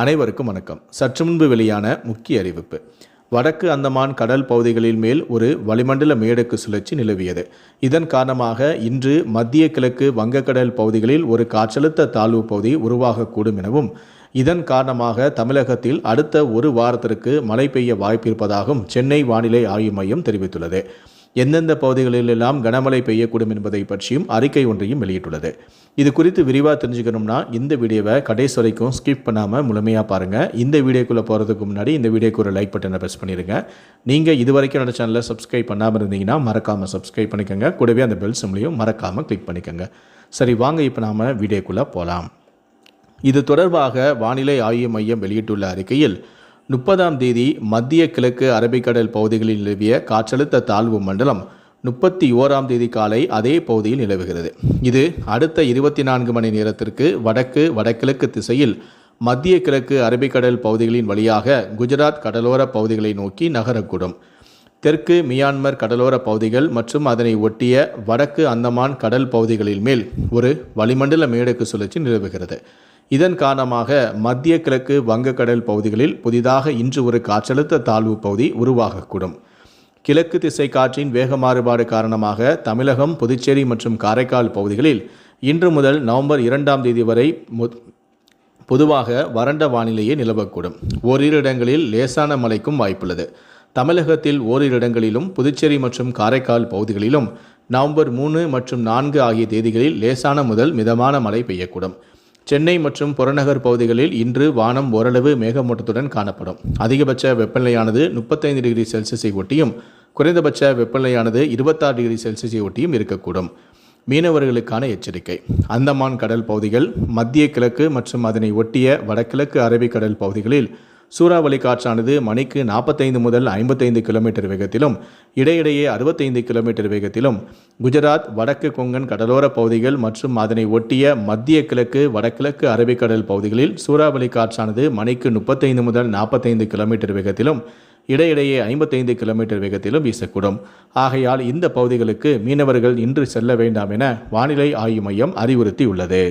அனைவருக்கும் வணக்கம். சற்று முன்பு வெளியான முக்கிய அறிவிப்பு. வடக்கு அந்தமான் கடல் பகுதிகளின் மேல் ஒரு வளிமண்டல மேடக்கு சுழற்சி நிலவியது. இதன் காரணமாக இன்று மத்திய கிழக்கு வங்கக்கடல் பகுதிகளில் ஒரு காற்றழுத்த தாழ்வு பகுதி உருவாகக்கூடும் எனவும் இதன் காரணமாக தமிழகத்தில் அடுத்த ஒரு வாரத்திற்கு மழை பெய்ய வாய்ப்பிருப்பதாகவும் சென்னை வானிலை ஆய்வு மையம் தெரிவித்துள்ளது. எந்தெந்த பகுதிகளிலெல்லாம் கனமழை பெய்யக்கூடும் என்பதை பற்றியும் அறிக்கை ஒன்றையும் வெளியிட்டுள்ளது. இது குறித்து விரிவாக தெரிஞ்சுக்கணும்னா இந்த வீடியோவை கடைசி வரைக்கும் ஸ்கிப் பண்ணாமல் முழுமையாக பாருங்கள் இந்த வீடியோக்குள்ளே போகிறதுக்கு முன்னாடி இந்த வீடியோக்கு ஒரு லைக் பட்டனை ப்ரெஸ் பண்ணிடுங்க நீங்கள் இது வரைக்கும் என்னோட சேனலை சப்ஸ்கிரைப் பண்ணாமல் இருந்தீங்கன்னா மறக்காமல் சப்ஸ்கிரைப் பண்ணிக்கோங்க. கூடவே அந்த பெல் சிம்லையும் மறக்காமல் கிளிக் பண்ணிக்கோங்க. சரி வாங்க இப்போ நாம் வீடியோக்குள்ளே போகலாம் இது தொடர்பாக வானிலை ஆய்வு மையம் வெளியிட்டுள்ள அறிக்கையில் முப்பதாம் தேதி மத்திய கிழக்கு அரபிக்கடல் பகுதிகளில் நிலவிய காற்றழுத்த தாழ்வு மண்டலம் முப்பத்தி ஓராம் தேதி காலை அதே பகுதியில் நிலவுகிறது. இது அடுத்த இருபத்தி நான்கு மணி நேரத்திற்கு வடக்கு வடகிழக்கு திசையில் மத்திய கிழக்கு அரபிக்கடல் பகுதிகளின் வழியாக குஜராத் கடலோர பகுதிகளை நோக்கி நகரக்கூடும். தெற்கு மியான்மர் கடலோர பகுதிகள் மற்றும் அதனை ஒட்டிய வடக்கு அந்தமான் கடல் பகுதிகளில் மேல் ஒரு வளிமண்டல மேடக்கு சுழற்சி நிலவுகிறது. இதன் காரணமாக மத்திய கிழக்கு வங்கக்கடல் பகுதிகளில் புதிதாக இன்று ஒரு காற்றழுத்த தாழ்வு பகுதி உருவாகக்கூடும். கிழக்கு திசை காற்றின் வேக மாறுபாடு காரணமாக தமிழகம் புதுச்சேரி மற்றும் காரைக்கால் பகுதிகளில் இன்று முதல் நவம்பர் இரண்டாம் தேதி வரை மு- பொதுவாக வறண்ட வானிலையே நிலவக்கூடும். ஓரிரு இடங்களில் லேசான மழைக்கும் வாய்ப்புள்ளது. தமிழகத்தில் ஓரிரு இடங்களிலும் புதுச்சேரி மற்றும் காரைக்கால் பகுதிகளிலும் நவம்பர் மூணு மற்றும் நான்கு ஆகிய தேதிகளில் லேசான முதல் மிதமான மழை பெய்யக்கூடும். சென்னை மற்றும் புறநகர் பகுதிகளில் இன்று வானம் ஓரளவு மேகமூட்டத்துடன் காணப்படும். அதிகபட்ச வெப்பநிலையானது முப்பத்தைந்து டிகிரி செல்சியஸை ஒட்டியும் குறைந்தபட்ச வெப்பநிலையானது இருபத்தாறு டிகிரி செல்சியஸை ஒட்டியும் இருக்கக்கூடும். மீனவர்களுக்கான எச்சரிக்கை. அந்தமான் கடல் பகுதிகள் மத்திய கிழக்கு மற்றும் அதனை ஒட்டிய வடகிழக்கு அரபிக்கடல் பகுதிகளில் சூறாவளி காற்றானது மணிக்கு நாற்பத்தைந்து முதல் ஐம்பத்தைந்து கிலோமீட்டர் வேகத்திலும் இடையிடையே அறுபத்தைந்து கிலோமீட்டர் வேகத்திலும். குஜராத் வடக்கு கொங்கன் கடலோர பகுதிகள் மற்றும் அதனை ஒட்டிய மத்திய கிழக்கு வடகிழக்கு அரபிக்கடல் பகுதிகளில் சூறாவளி காற்றானது மணிக்கு முப்பத்தைந்து முதல் நாற்பத்தைந்து கிலோமீட்டர் வேகத்திலும் இடையிடையே ஐம்பத்தைந்து கிலோமீட்டர் வேகத்திலும் வீசக்கூடும். ஆகையால் இந்த பகுதிகளுக்கு மீனவர்கள் இன்று செல்ல வேண்டாம் என வானிலை ஆய்வு மையம் அறிவுறுத்தியுள்ளது.